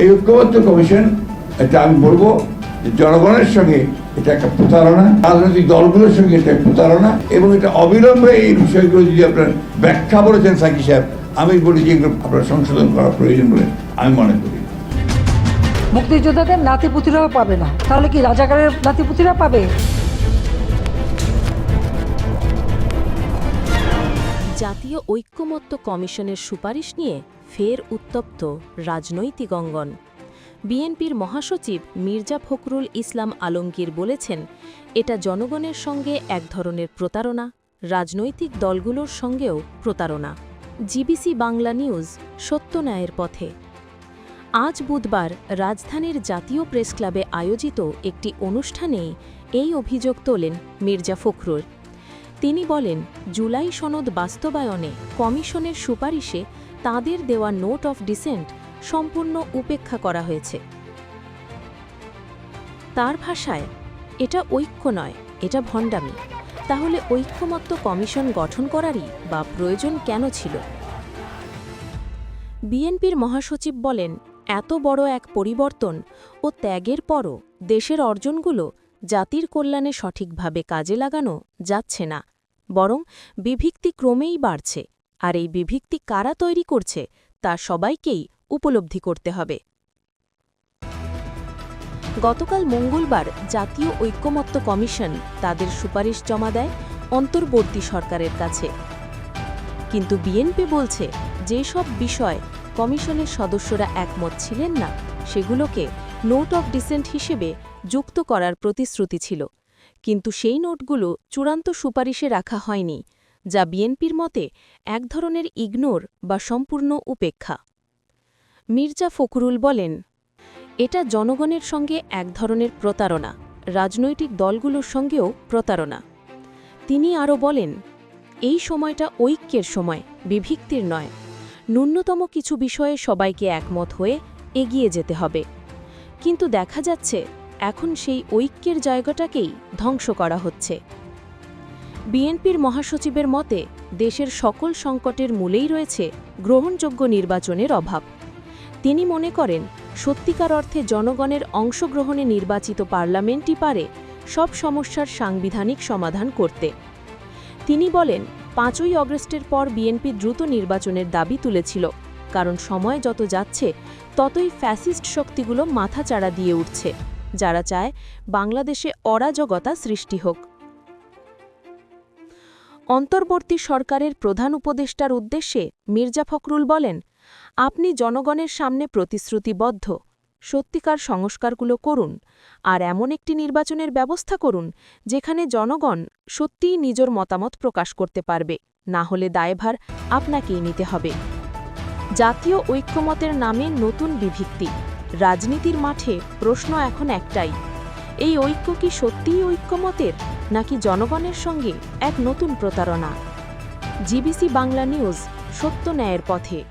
এই ঐক্যবদ্ধ কমিশন এটা আমি বলব যে জনগণের সঙ্গে এটা একটা প্রতারণা, রাজনৈতিক দলগুলোর সঙ্গে এটা প্রতারণা এবং এটা অবিলম্বে এই বিষয়গুলো যদি আপনার ব্যাখ্যা বলেছেন সাকি সাহেব, আমি বলি যে আপনার সংশোধন করা প্রয়োজন বলে আমি মনে করি। মুক্তিযোদ্ধাদের নাতিপুতিরাও পাবে না। তাহলে কি রাজাকারের নাতিপুতিরা পাবে? জাতীয় ঐক্যমত্য কমিশনের সুপারিশ নিয়ে ফের উত্তপ্ত রাজনৈতিক অঙ্গন বিএনপির মহাসচিব মির্জা ফখরুল ইসলাম আলমগীর বলেছেন, এটা জনগণের সঙ্গে এক ধরনের প্রতারণা, রাজনৈতিক দলগুলোর সঙ্গেও প্রতারণা। জিবিসি বাংলা নিউজ সত্য ন্যায়ের পথে। আজ বুধবার রাজধানীর জাতীয় প্রেস ক্লাবে আয়োজিত একটি অনুষ্ঠানেই এই অভিযোগ তোলেন মির্জা ফখরুল। তিনি বলেন, জুলাই সনদ বাস্তবায়নে কমিশনের সুপারিশে তাদের দেওয়া নোট অফ ডিসেন্ট সম্পূর্ণ উপেক্ষা করা হয়েছে। তার ভাষায়, এটা ঐক্য নয়, এটা ভণ্ডামি। তাহলে ঐক্যমত্য কমিশন গঠন করারই বা প্রয়োজন কেন ছিল? বিএনপির মহাসচিব বলেন, এত বড় এক পরিবর্তন ও ত্যাগের পরও দেশের অর্জনগুলো জাতির কল্যাণে সঠিকভাবে কাজে লাগানো যাচ্ছে না, বরং বিভিক্তি ক্রমেই বাড়ছে, আর এই বিভিক্তি কারা তৈরি করছে তা সবাইকেই উপলব্ধি করতে হবে। গতকাল মঙ্গলবার জাতীয় ঐক্যমত্য কমিশন তাদের সুপারিশ জমা দেয় অন্তর্বর্তী সরকারের কাছে। কিন্তু বিএনপি বলছে যেসব বিষয় কমিশনের সদস্যরা একমত ছিলেন না, সেগুলোকে নোট অফ ডিসেন্ট হিসেবে যুক্ত করার প্রতিশ্রুতি ছিল। কিন্তু সেই নোটগুলো চূড়ান্ত সুপারিশে রাখা হয়নি, যা বিএনপির মতে এক ধরনের ইগনোর বা সম্পূর্ণ উপেক্ষা। মির্জা ফখরুল বলেন, এটা জনগণের সঙ্গে এক ধরনের প্রতারণা, রাজনৈতিক দলগুলোর সঙ্গেও প্রতারণা। তিনি আরও বলেন, এই সময়টা ঐক্যের সময়, বিভিক্তির নয়। ন্যূনতম কিছু বিষয়ে সবাইকে একমত হয়ে এগিয়ে যেতে হবে। কিন্তু দেখা যাচ্ছে এখন সেই ঐক্যের জায়গাটাকেই ধ্বংস করা হচ্ছে। বিএনপির মহাসচিবের মতে, দেশের সকল সংকটের মূলেই রয়েছে গ্রহণযোগ্য নির্বাচনের অভাব। তিনি মনে করেন, সত্যিকার অর্থে জনগণের অংশগ্রহণে নির্বাচিত পার্লামেন্টই পারে সব সমস্যার সাংবিধানিক সমাধান করতে। তিনি বলেন, পাঁচই অগস্টের পর বিএনপি দ্রুত নির্বাচনের দাবি তুলেছিল, কারণ সময় যত যাচ্ছে, ততই ফ্যাসিস্ট শক্তিগুলো মাথাচাড়া দিয়ে উঠছে। যারা চায় বাংলাদেশে অরাজকতা সৃষ্টি হোক। অন্তর্বর্তী সরকারের প্রধান উপদেষ্টার উদ্দেশ্যে মির্জা ফখরুল বলেন, আপনি জনগণের সামনে প্রতিশ্রুতিবদ্ধ। সত্যিকার সংস্কারগুলো করুন আর এমন একটি নির্বাচনের ব্যবস্থা করুন যেখানে জনগণ সত্যিই নিজের মতামত প্রকাশ করতে পারবে। না হলে দায়ভার আপনাকেই নিতে হবে। জাতীয় ঐক্যমতের নামে নতুন বিভিক্তি। রাজনীতির মাঠে প্রশ্ন এখন একটাই, এই ঐক্য কি সত্যিই ঐক্যমতের নাকি জনগণের সঙ্গে এক নতুন প্রতারণা? জিবিসি বাংলা নিউজ, সত্য ন্যায়ের পথে।